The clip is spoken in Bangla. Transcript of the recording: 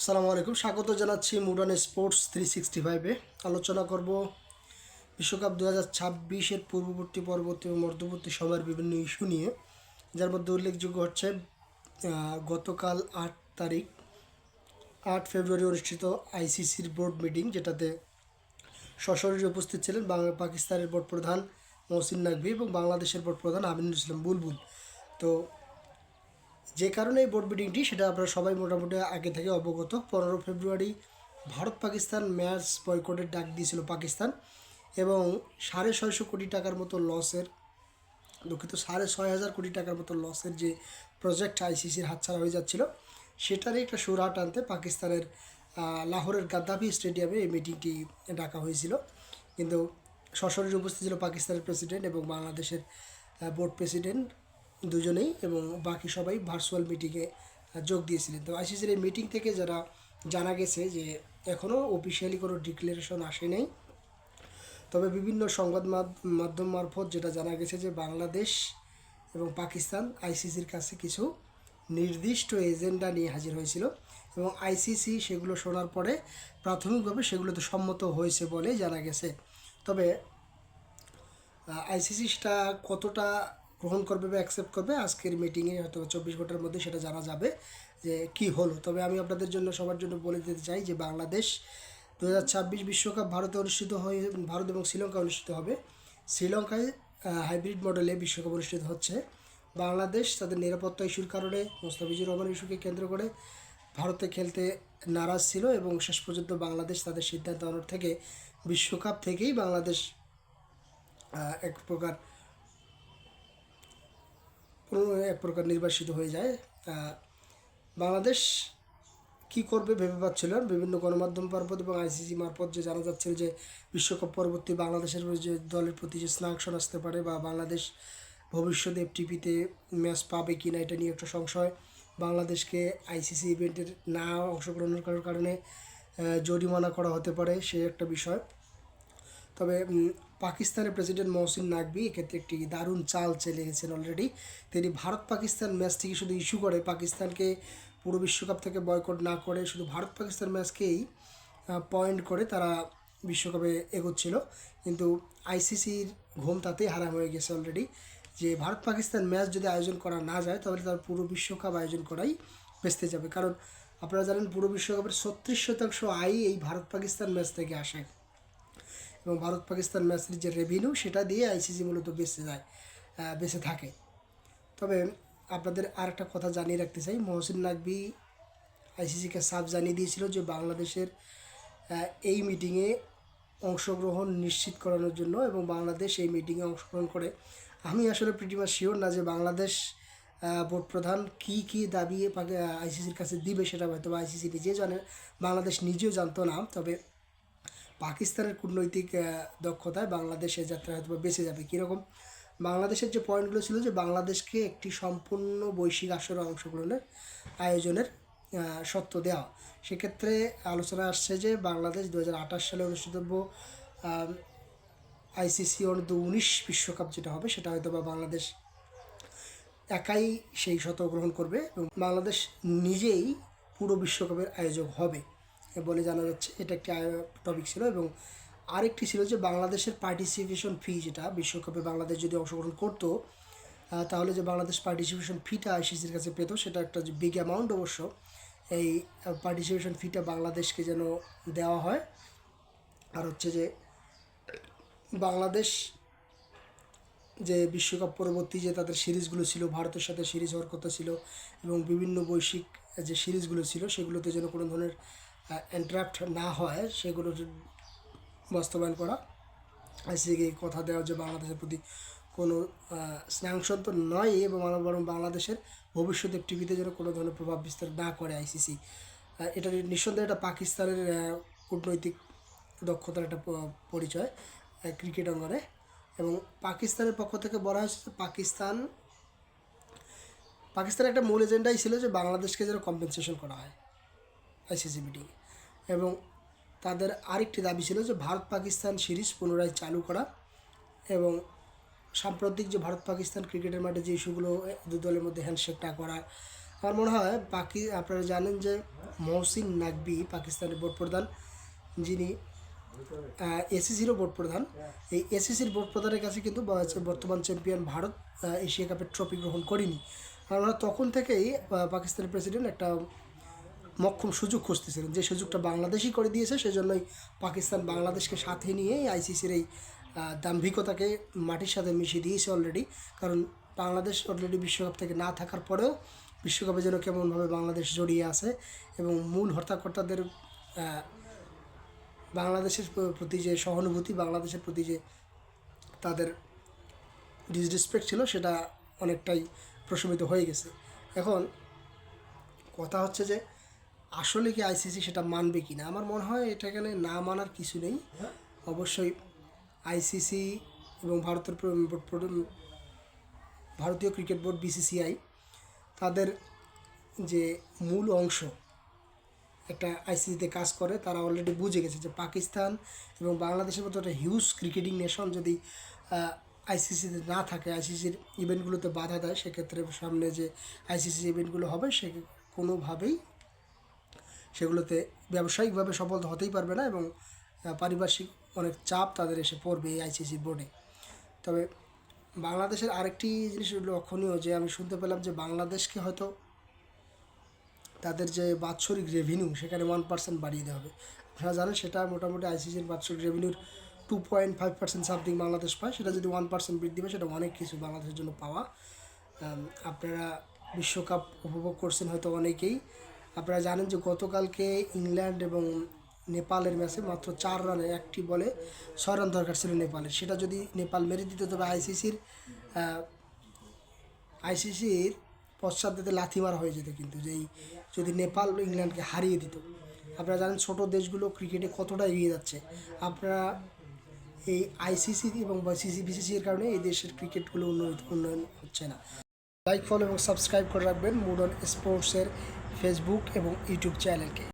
আসসালামু আলাইকুম। স্বাগত জানাচ্ছি মুডান স্পোর্টস থ্রি সিক্সটি ফাইভে আলোচনা করব বিশ্বকাপ দু হাজার ছাব্বিশের পূর্ববর্তী পরবর্তী ও মধ্যবর্তী সময়ের বিভিন্ন ইস্যু নিয়ে, যার মধ্যে উল্লেখযোগ্য হচ্ছে গতকাল আট তারিখ, আট ফেব্রুয়ারি অনুষ্ঠিত আইসিসির বোর্ড মিটিং যেটাতে সশরীরে উপস্থিত ছিলেন বাংলা পাকিস্তানের বোর্ড প্রধান মহসিন নাকভি এবং বাংলাদেশের বোর্ড প্রধান আমিনুল ইসলাম বুলবুল। তো যে কারণে এই বোর্ড মিটিংটি সেটা আপনারা সবাই মোটামুটি আগে থেকে অবগত। পনেরো ফেব্রুয়ারি ভারত পাকিস্তান ম্যাচ বয়কটের ডাক দিয়েছিল পাকিস্তান এবং সাড়ে ছয়শো কোটি টাকার মতো লসের, দুঃখিত, সাড়ে ছয় হাজার কোটি টাকার মতো লসের যে প্রজেক্ট আইসিসির হাতছাড়া হয়ে যাচ্ছিল, সেটারই একটা সুরাট আনতে পাকিস্তানের লাহোরের গাদ্দাফি স্টেডিয়ামে এই মিটিংটি ডাকা হয়েছিল। কিন্তু সশরীরে উপস্থিত ছিল পাকিস্তানের প্রেসিডেন্ট এবং বাংলাদেশের বোর্ড প্রেসিডেন্ট দুজনেই এবং বাকি সবাই ভার্চুয়াল মিটিংয়ে যোগ দিয়েছিলেন। তো আইসিসির এই মিটিং থেকে যারা জানা গেছে যে এখনও অফিসিয়ালি কোনো ডিক্লারেশন আসে নাই, তবে বিভিন্ন সংবাদ মাধ- মাধ্যম মারফত যেটা জানা গেছে যে বাংলাদেশ এবং পাকিস্তান আইসিসির কাছে কিছু নির্দিষ্ট এজেন্ডা নিয়ে হাজির হয়েছিল এবং আইসিসি সেগুলো শোনার পরে প্রাথমিকভাবে সেগুলোতে সম্মত হয়েছে বলে জানা গেছে। তবে আইসিসি সেটা কতটা গ্রহণ করবে বা অ্যাকসেপ্ট করবে, আজকের মিটিংয়ে হয়তো চব্বিশ ঘণ্টার মধ্যে সেটা জানা যাবে যে কি হলো। তবে আমি আপনাদের জন্য, সবার জন্য বলে দিতে চাই যে বাংলাদেশ দু বিশ্বকাপ ভারতে অনুষ্ঠিত হয়ে, ভারত এবং শ্রীলঙ্কা অনুষ্ঠিত হবে। শ্রীলঙ্কায় হাইব্রিড মডেলে বিশ্বকাপ অনুষ্ঠিত হচ্ছে। বাংলাদেশ তাদের নিরাপত্তা ইস্যুর কারণে মোস্তাফিজুর রহমান ইস্যুকে কেন্দ্র করে ভারতে খেলতে নারাজ ছিল এবং শেষ পর্যন্ত বাংলাদেশ তাদের সিদ্ধান্ত আনার থেকে, বিশ্বকাপ থেকেই বাংলাদেশ এক প্রকার কোনো এক প্রকার নির্বাসিত হয়ে যায় আহ, বাংলাদেশ কি করবে ভেবে পাচ্ছিল। বিভিন্ন গণমাধ্যম মারফত এবং আইসিসি মারফত যে জানা যাচ্ছিল যে বিশ্বকাপ পরবর্তী বাংলাদেশের যে দলের প্রতি যে স্নাকশন আসতে পারে বা বাংলাদেশ ভবিষ্যতে এফটিপিতে ম্যাচ পাবে কি না এটা নিয়ে একটা সংশয় বাংলাদেশকে আইসিসি ইভেন্টের না অংশগ্রহণের কারণে জরিমানা করা হতে পারে সে একটা বিষয় তবে পাকিস্তানের প্রেসিডেন্ট মহসিন নাকবি এক্ষেত্রে একটি দারুণ চাল চেলে গেছেন অলরেডি তিনি ভারত পাকিস্তান ম্যাচটিকে শুধু ইস্যু করে, পাকিস্তানকে পুরো বিশ্বকাপ থেকে বয়কট না করে শুধু ভারত পাকিস্তান ম্যাচকেই পয়েন্ট করে তারা বিশ্বকাপে এগোচ্ছিল। কিন্তু আইসিসির ঘুম তাতেই হারাম হয়ে গেছে অলরেডি যে ভারত পাকিস্তান ম্যাচ যদি আয়োজন করা না যায়, তাহলে তার পুরো বিশ্বকাপ আয়োজন করাই বেসতে যাবে। কারণ, আপনারা জানেন পুরো বিশ্বকাপের ছত্রিশ শতাংশ আয় এই ভারত পাকিস্তান ম্যাচ থেকে আসে। এবং ভারত পাকিস্তান ম্যাচের যে রেভিনিউ সেটা দিয়ে আইসিসি মূলত বেঁচে যায় বেঁচে থাকে। তবে আপনাদের আর একটা কথা জানিয়ে রাখতে চাই। মহসিন নাকবি আইসিসিকে সাফ জানিয়ে দিয়েছিল যে বাংলাদেশের এই মিটিংয়ে অংশগ্রহণ নিশ্চিত করানোর জন্য এবং বাংলাদেশ এই মিটিংয়ে অংশগ্রহণ করে। আমি আসলে প্রিটিমাস শিওর না যে বাংলাদেশ বোর্ড প্রধান কি কি দাবি আইসিসির কাছে দিবে সেটা হয়তো আইসিসি নিজে জানে, বাংলাদেশ নিজেও জানতো না। তবে পাকিস্তানের কূটনৈতিক দক্ষতায় বাংলাদেশের যাত্রা হয়তো বেঁচে যাবে। কীরকম? বাংলাদেশের যে পয়েন্টগুলো ছিল যে বাংলাদেশকে একটি সম্পূর্ণ বৈশ্বিক আসরে অংশগ্রহণের আয়োজনের সত্ত্ব দেওয়া। সেক্ষেত্রে আলোচনা আসছে যে বাংলাদেশ দু হাজার আঠাশ সালে অনুষ্ঠিতব্য আইসিসি অনূর্ধ্ব উনিশ বিশ্বকাপ যেটা হবে, সেটা হয়তো বা বাংলাদেশ একাই সেই শত গ্রহণ করবে এবং বাংলাদেশ নিজেই পুরো বিশ্বকাপের আয়োজক হবে। বলে জানা যাচ্ছে, এটা একটি টপিক ছিল এবং আরেকটি ছিল যে বাংলাদেশের পার্টিসিপেশন ফি যেটা, বিশ্বকাপে বাংলাদেশ যদি অংশগ্রহণ করতো তাহলে যে বাংলাদেশ পার্টিসিপেশন ফিটা আইসিসির কাছে পেতো, সেটা একটা যে বিগ অ্যামাউন্ট অবশ্য, এই পার্টিসিপেশন ফিটা বাংলাদেশকে যেন দেওয়া হয়। আর হচ্ছে যে বাংলাদেশ যে বিশ্বকাপ পরবর্তী যে তাদের সিরিজগুলো ছিল, ভারতের সাথে সিরিজ হওয়ার কথা ছিল এবং বিভিন্ন বৈশ্বিক যে সিরিজগুলো ছিল, সেগুলোতে যেন কোনো ধরনের অ্যান্ট্রাপ্ট না হয়, সেগুলো বাস্তবায়ন করা। আইসিকে কথা দেওয়া যে বাংলাদেশের প্রতি কোনো স্ন্যাংশন তো নয়, এবং বরং বাংলাদেশের ভবিষ্যতে টিভিতে যেন কোনো ধরনের প্রভাব বিস্তার না করে আইসিসি এটা নিঃসন্দেহে এটা পাকিস্তানের কূটনৈতিক দক্ষতার একটা পরিচয় ক্রিকেট অঙ্গনে। এবং পাকিস্তানের পক্ষ থেকে বলা হয়েছে যে পাকিস্তান, পাকিস্তানের একটা মূল এজেন্ডাই ছিল যে বাংলাদেশকে যেন কম্পেনসেশন করা হয় আইসিসি মিটিংয়ে এবং তাদের আরেকটি দাবি ছিল যে ভারত পাকিস্তান সিরিজ পুনরায় চালু করা এবং সাম্প্রতিক যে ভারত পাকিস্তান ক্রিকেটের মাঠে যে ইস্যুগুলো দু দলের মধ্যে হ্যান্ডশেকটা করা, আমার মনে হয় বাকি, আপনারা জানেন যে মহসিন নাকবি পাকিস্তানের বোর্ড প্রধান, যিনি এসিসিরও বোর্ড প্রধান, এই এসিসির বোর্ড প্রধানের কাছে কিন্তু বর্তমান চ্যাম্পিয়ন ভারত এশিয়া কাপের ট্রফি গ্রহণ করেনি। আমরা তখন থেকেই পাকিস্তানের প্রেসিডেন্ট একটা মক্ষম সুযোগ খুঁজতেছিলেন। যে সুযোগটা বাংলাদেশই করে দিয়েছে, সেজন্যই পাকিস্তান বাংলাদেশকে সাথে নিয়ে আইসিসির এই দাম্ভিকতাকে মাটির সাথে মিশিয়ে দিয়েছে অলরেডি কারণ বাংলাদেশ অলরেডি বিশ্বকাপ থেকে না থাকার পরেও বিশ্বকাপে যেন কেমনভাবে বাংলাদেশ জড়িয়ে আছে এবং মূল হর্তাকর্তাদের বাংলাদেশের প্রতি যে সহানুভূতি, বাংলাদেশের প্রতি যে তাদের ডিসরেসপেক্ট ছিল, সেটা অনেকটাই প্রশমিত হয়ে গেছে। এখন কথা হচ্ছে যে আসলে কি আইসিসি সেটা মানবে কি না আমার মনে হয় এটা এখানে না মানার কিছু নেই। অবশ্যই আইসিসি এবং ভারতের ভারতীয় ক্রিকেট বোর্ড বিসিসিআই তাদের যে মূল অংশ একটা আইসিসিতে কাজ করে, তারা অলরেডি বুঝে গেছে যে পাকিস্তান এবং বাংলাদেশের মতো একটা হিউজ ক্রিকেটিং নেশন যদি আইসিসিতে না থাকে আইসিসির ইভেন্টগুলোতে বাধা দেয়, সেক্ষেত্রে সামনে যে আইসিসি ইভেন্টগুলো হবে, সে কোনোভাবেই সেগুলোতে ব্যবসায়িকভাবে সফল হতেই পারবে না এবং পারিপার্শ্বিক অনেক চাপ তাদের এসে পড়বে এই আইসিসি বোর্ডে তবে বাংলাদেশের আরেকটি জিনিস লক্ষণীয় যে আমি শুনতে পেলাম যে বাংলাদেশকে হয়তো তাদের যে বাৎসরিক রেভিনিউ সেখানে ওয়ান পার্সেন্ট বাড়িয়ে দেওয়া হবে। আপনারা জানেন সেটা মোটামুটি আইসিসির বাৎসরিক রেভিনিউর two point five percent something Bangladesh পায়। সেটা যদি ওয়ান পার্সেন্ট বৃদ্ধি পায়, সেটা অনেক কিছু বাংলাদেশের জন্য পাওয়া। আপনারা বিশ্বকাপ উপভোগ করছেন হয়তো অনেকেই। আপনারা জানেন যে গতকালকে ইংল্যান্ড এবং নেপালের ম্যাচে মাত্র চার রানে একটি বলে ছয় রান দরকার ছিল নেপালের। সেটা যদি নেপাল মেরে দিত, তবে আইসিসির আইসিসির পশ্চাৎপদে লাথি মারা হয়ে যেত কিন্তু, যেই যদি নেপাল ইংল্যান্ডকে হারিয়ে দিত। আপনারা জানেন ছোট দেশগুলো ক্রিকেটে কতটা এগিয়ে যাচ্ছে। আপনারা এই আইসিসি এবং সিসি বিসিসির কারণে এই দেশের ক্রিকেটগুলো উন্নয়ন উন্নয়ন হচ্ছে না। লাইক, ফলো এবং সাবস্ক্রাইব করে রাখবেন। মুডন স্পোর্টসের ফেসবুক এবং ইউটিউব চ্যানেলকে।